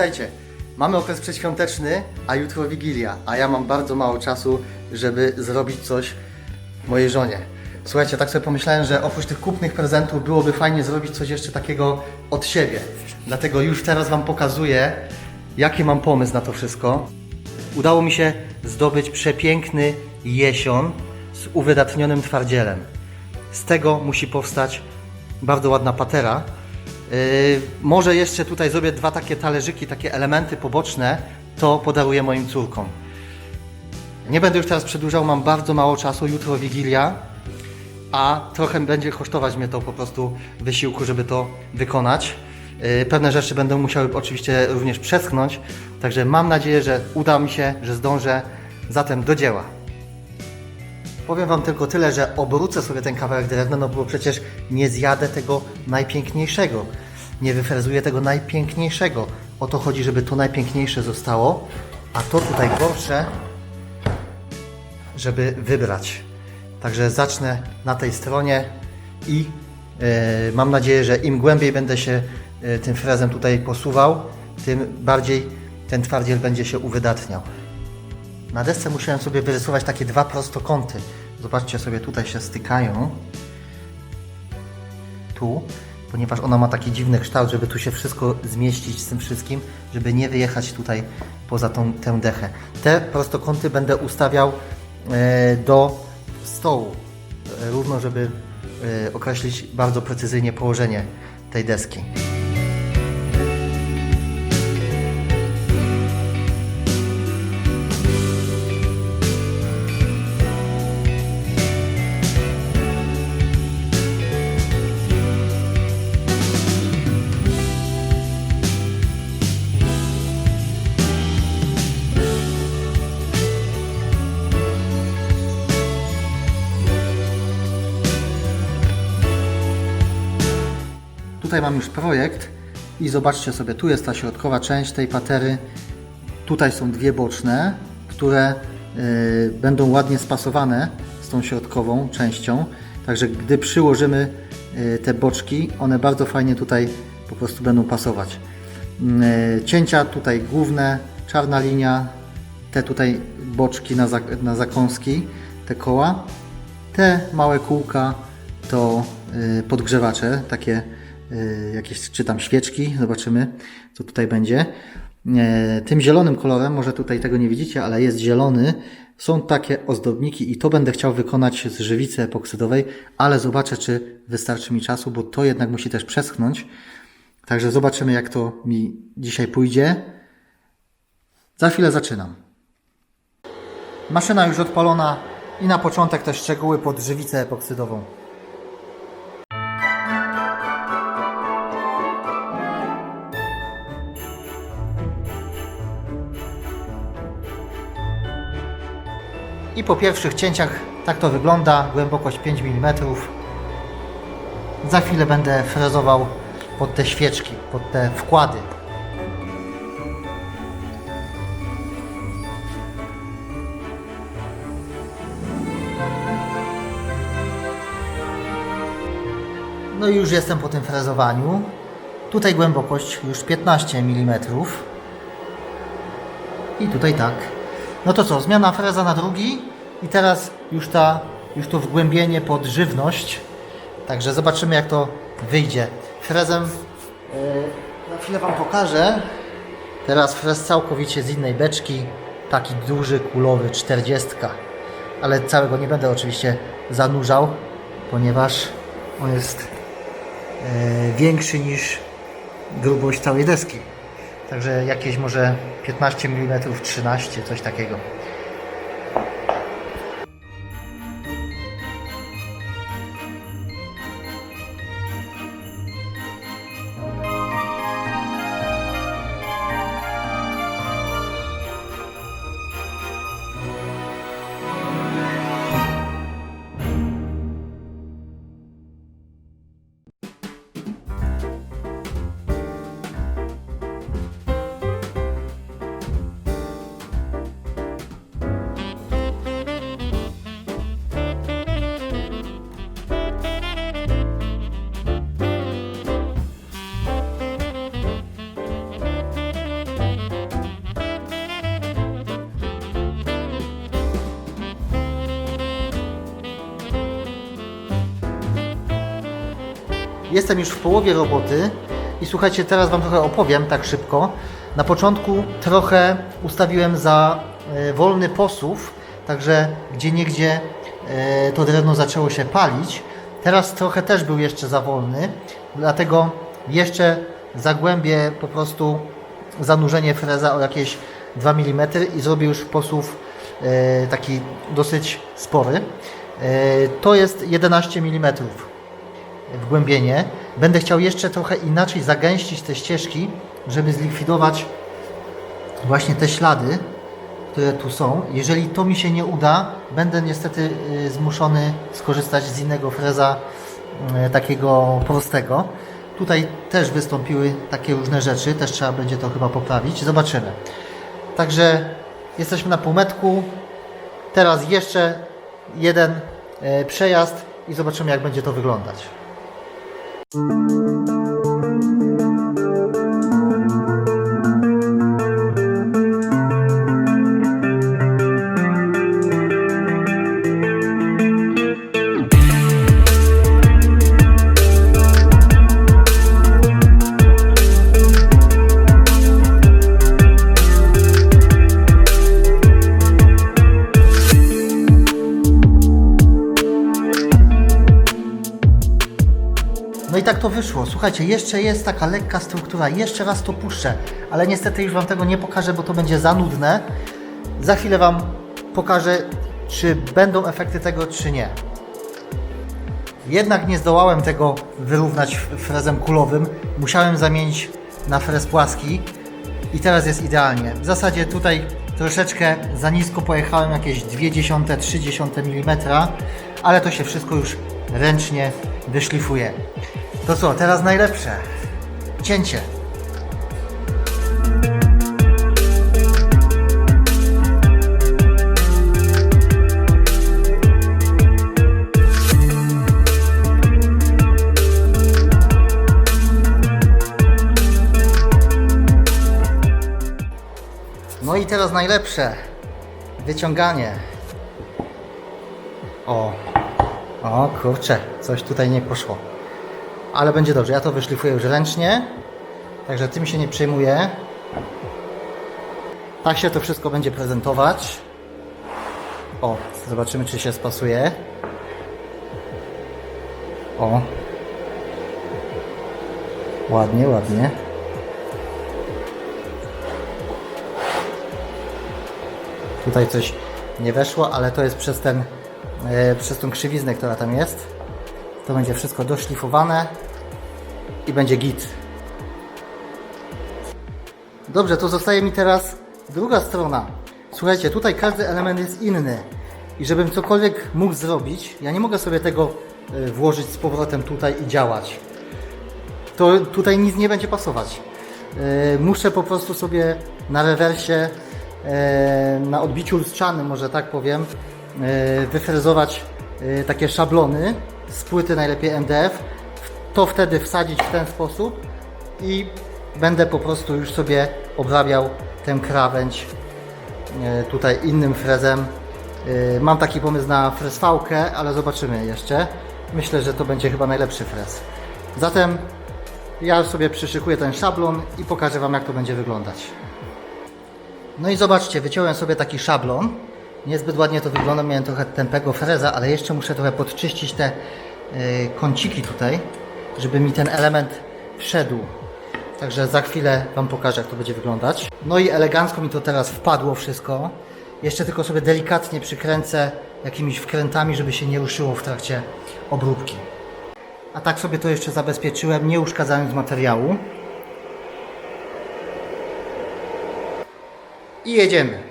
witajcie. Mamy okres przedświąteczny, a jutro Wigilia, a ja mam bardzo mało czasu, żeby zrobić coś mojej żonie. Słuchajcie, tak sobie pomyślałem, że oprócz tych kupnych prezentów byłoby fajnie zrobić coś jeszcze takiego od siebie. Dlatego już teraz Wam pokazuję, jaki mam pomysł na to wszystko. Udało mi się zdobyć przepiękny jesion z uwydatnionym twardzielem. Z tego musi powstać bardzo ładna patera. Yy, może jeszcze tutaj zrobię dwa takie talerzyki, takie elementy poboczne, to podaruję moim córkom. Nie będę już teraz przedłużał, mam bardzo mało czasu, jutro Wigilia, a trochę będzie kosztować mnie to po prostu wysiłku, żeby to wykonać. Yy, Pewne rzeczy będę musiały oczywiście również przeschnąć, także mam nadzieję, że uda mi się, że zdążę. Zatem do dzieła. Powiem Wam tylko tyle, że obrócę sobie ten kawałek drewna, no bo przecież nie zjadę tego najpiękniejszego. Nie wyfrezuję tego najpiękniejszego. O to chodzi, żeby to najpiękniejsze zostało, a to tutaj gorsze, żeby wybrać. Także zacznę na tej stronie i e, mam nadzieję, że im głębiej będę się e, tym frezem tutaj posuwał, tym bardziej ten twardziel będzie się uwydatniał. Na desce musiałem sobie wyrysować takie dwa prostokąty. Zobaczcie sobie, tutaj się stykają. Tu, ponieważ ona ma taki dziwny kształt, żeby tu się wszystko zmieścić z tym wszystkim, żeby nie wyjechać tutaj poza tą, tę dechę. Te prostokąty będę ustawiał e, do stołu, e, równo, żeby e, określić bardzo precyzyjnie położenie tej deski. Tutaj mam już projekt i zobaczcie sobie, tu jest ta środkowa część tej patery. Tutaj są dwie boczne, które y, będą ładnie spasowane z tą środkową częścią. Także gdy przyłożymy y, te boczki, one bardzo fajnie tutaj po prostu będą pasować. Y, cięcia tutaj główne, czarna linia, te tutaj boczki na, zak- na zakąski, te koła. Te małe kółka to y, podgrzewacze, takie jakieś czy tam świeczki, zobaczymy co tutaj będzie. E, Tym zielonym kolorem, może tutaj tego nie widzicie, ale jest zielony, są takie ozdobniki i to będę chciał wykonać z żywicy epoksydowej, ale zobaczę czy wystarczy mi czasu, bo to jednak musi też przeschnąć. Także zobaczymy jak to mi dzisiaj pójdzie. Za chwilę zaczynam. Maszyna już odpalona i na początek te szczegóły pod żywicę epoksydową. I po pierwszych cięciach tak to wygląda, głębokość 5 mm. Za chwilę będę frezował pod te świeczki, pod te wkłady. No i już jestem po tym frezowaniu. Tutaj głębokość już 15 mm. I tutaj tak. No to co, zmiana freza na drugi i teraz już ta, już to wgłębienie pod żywność. Także zobaczymy jak to wyjdzie. Frezem yy, na chwilę Wam pokażę. Teraz frez całkowicie z innej beczki. Taki duży, kulowy, 40. Ale całego nie będę oczywiście zanurzał, ponieważ on jest e, większy niż grubość całej deski. Także jakieś może 15 mm, 13, coś takiego. Jestem już w połowie roboty i słuchajcie, teraz Wam trochę opowiem tak szybko. Na początku trochę ustawiłem za e, wolny posuw, także gdzie niegdzie e, to drewno zaczęło się palić. Teraz trochę też był jeszcze za wolny, dlatego jeszcze zagłębię po prostu zanurzenie freza o jakieś 2 mm i zrobię już posuw e, taki dosyć spory. To jest 11 mm wgłębienie. Będę chciał jeszcze trochę inaczej zagęścić te ścieżki, żeby zlikwidować właśnie te ślady, które tu są. Jeżeli to mi się nie uda, będę niestety y, zmuszony skorzystać z innego freza, y, takiego prostego. Tutaj też wystąpiły takie różne rzeczy, też trzeba będzie to chyba poprawić. Zobaczymy. Także jesteśmy na półmetku. Teraz jeszcze jeden y, przejazd i zobaczymy jak będzie to wyglądać. Música No i tak to wyszło. Słuchajcie, jeszcze jest taka lekka struktura. Jeszcze raz to puszczę, ale niestety już Wam tego nie pokażę, bo to będzie za nudne. Za chwilę Wam pokażę, czy będą efekty tego, czy nie. Jednak nie zdołałem tego wyrównać frezem kulowym. Musiałem zamienić na frez płaski i teraz jest idealnie. W zasadzie tutaj troszeczkę za nisko pojechałem, jakieś 0,2-0,3 mm, ale to się wszystko już ręcznie wyszlifuje. To co, teraz najlepsze. Cięcie. No i teraz najlepsze. Wyciąganie. O. O kurczę, coś tutaj nie poszło. Ale będzie dobrze, ja to wyszlifuję już ręcznie. Także tym się nie przejmuję. Tak się to wszystko będzie prezentować. O, zobaczymy czy się spasuje. O. Ładnie, ładnie. Tutaj coś nie weszło, ale to jest przez ten, e, przez tą krzywiznę, która tam jest. To będzie wszystko doszlifowane i będzie git. Dobrze, to zostaje mi teraz druga strona. Słuchajcie, tutaj każdy element jest inny. I żebym cokolwiek mógł zrobić, ja nie mogę sobie tego e, włożyć z powrotem tutaj i działać. To tutaj nic nie będzie pasować. E, Muszę po prostu sobie na rewersie, e, na odbiciu lustrzanym, może tak powiem, wyfrezować takie szablony z płyty najlepiej MDF. To wtedy wsadzić w ten sposób i będę po prostu już sobie obrabiał tę krawędź e, tutaj innym frezem. E, Mam taki pomysł na frezfałkę, ale zobaczymy jeszcze. Myślę, że to będzie chyba najlepszy frez. Zatem ja sobie przyszykuję ten szablon i pokażę Wam jak to będzie wyglądać. No i zobaczcie, wyciąłem sobie taki szablon. Niezbyt ładnie to wygląda, miałem trochę tępego freza, ale jeszcze muszę trochę podczyścić te y, kąciki tutaj, żeby mi ten element wszedł. Także za chwilę Wam pokażę, jak to będzie wyglądać. No i elegancko mi to teraz wpadło wszystko. Jeszcze tylko sobie delikatnie przykręcę jakimiś wkrętami, żeby się nie ruszyło w trakcie obróbki. A tak sobie to jeszcze zabezpieczyłem, nie uszkadzając materiału. I jedziemy.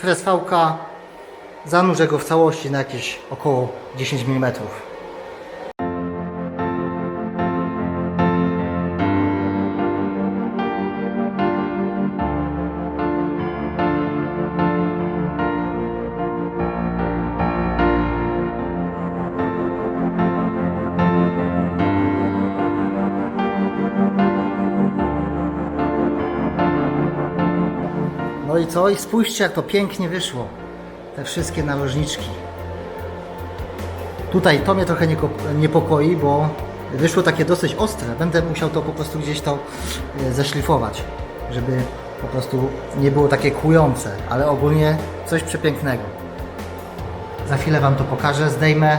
Fresvałka zanurzę go w całości na jakieś około 10 mm. Co? I spójrzcie jak to pięknie wyszło. Te wszystkie narożniczki. Tutaj to mnie trochę niepokoi, bo wyszło takie dosyć ostre. Będę musiał to po prostu gdzieś to e, zeszlifować, żeby po prostu nie było takie kłujące, ale ogólnie coś przepięknego. Za chwilę Wam to pokażę, zdejmę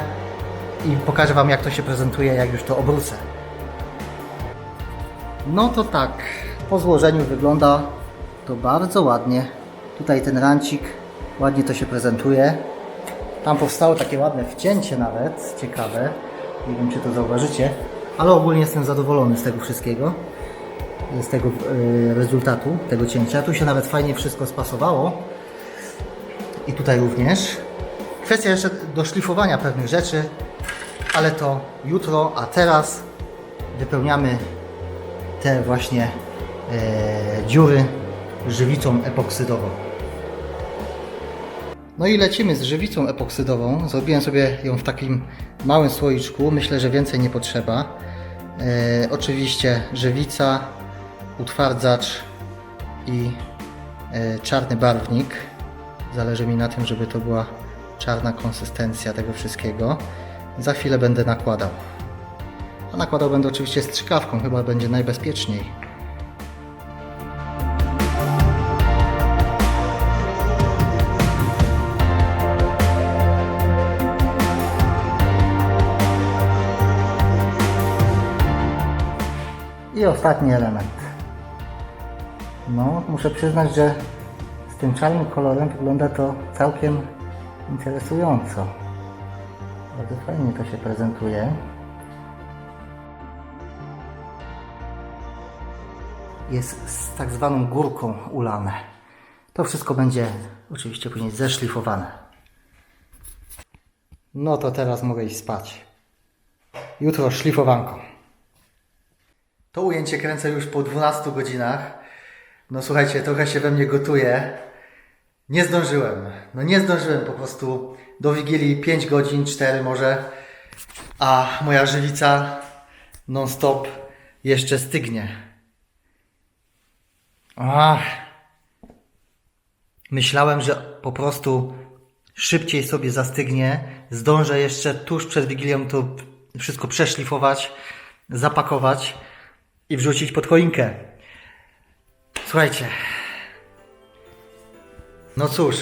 i pokażę Wam jak to się prezentuje, jak już to obrócę. No to tak, po złożeniu wygląda to bardzo ładnie. Tutaj ten rancik, ładnie to się prezentuje. Tam powstało takie ładne wcięcie nawet, ciekawe. Nie wiem, czy to zauważycie, ale ogólnie jestem zadowolony z tego wszystkiego, z tego e, rezultatu, tego cięcia. Tu się nawet fajnie wszystko spasowało. I tutaj również. Kwestia jeszcze doszlifowania pewnych rzeczy, ale to jutro, a teraz wypełniamy te właśnie e, dziury żywicą epoksydową. No i lecimy z żywicą epoksydową. Zrobiłem sobie ją w takim małym słoiczku. Myślę, że więcej nie potrzeba. E, oczywiście żywica, utwardzacz i e, czarny barwnik. Zależy mi na tym, żeby to była czarna konsystencja tego wszystkiego. Za chwilę będę nakładał. A nakładał będę oczywiście strzykawką, chyba będzie najbezpieczniej. I ostatni element. No, muszę przyznać, że z tym czarnym kolorem wygląda to całkiem interesująco. Bardzo fajnie to się prezentuje. Jest z tak zwaną górką ulane. To wszystko będzie oczywiście później zeszlifowane. No to teraz mogę iść spać. Jutro szlifowanko. To ujęcie kręcę już po 12 godzinach. No słuchajcie, trochę się we mnie gotuje. Nie zdążyłem. No nie zdążyłem po prostu do Wigilii 5 godzin, 4 może. A moja żywica non-stop jeszcze stygnie. Ach. Myślałem, że po prostu szybciej sobie zastygnie. Zdążę jeszcze tuż przed Wigilią to wszystko przeszlifować, zapakować i wrzucić pod choinkę. Słuchajcie. No cóż,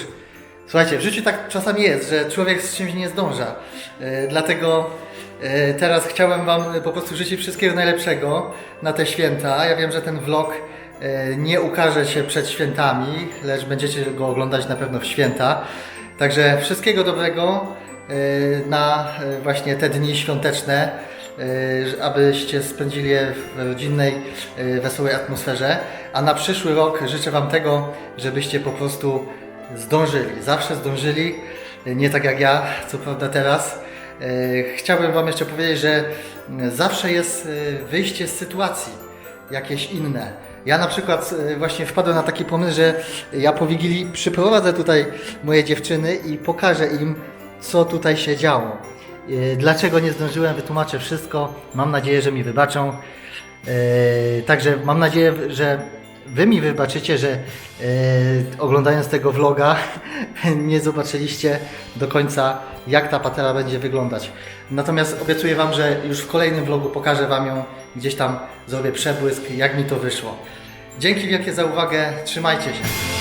słuchajcie, w życiu tak czasami jest, że człowiek z czymś nie zdąża. Yy, dlatego yy, teraz chciałem Wam po prostu życzyć wszystkiego najlepszego na te święta. Ja wiem, że ten vlog yy, nie ukaże się przed świętami, lecz będziecie go oglądać na pewno w święta. Także wszystkiego dobrego na właśnie te dni świąteczne abyście spędzili je w rodzinnej, y, wesołej atmosferze. A na przyszły rok życzę Wam tego, żebyście po prostu zdążyli. Zawsze zdążyli, y, nie tak jak ja, co prawda teraz. Chciałbym Wam jeszcze powiedzieć, że y, zawsze jest wyjście z sytuacji jakieś inne. Ja na przykład właśnie wpadłem na taki pomysł, że ja po Wigilii przyprowadzę tutaj moje dziewczyny i pokażę im, co tutaj się działo. Y, Dlaczego nie zdążyłem, wytłumaczę wszystko. Mam nadzieję, że mi wybaczą. Y, Także mam nadzieję, że Wy mi wybaczycie, że y, oglądając tego vloga nie zobaczyliście do końca, jak ta patera będzie wyglądać. Natomiast obiecuję Wam, że już w kolejnym vlogu pokażę Wam ją, gdzieś tam zrobię przebłysk, jak mi to wyszło. Dzięki wielkie za uwagę, trzymajcie się.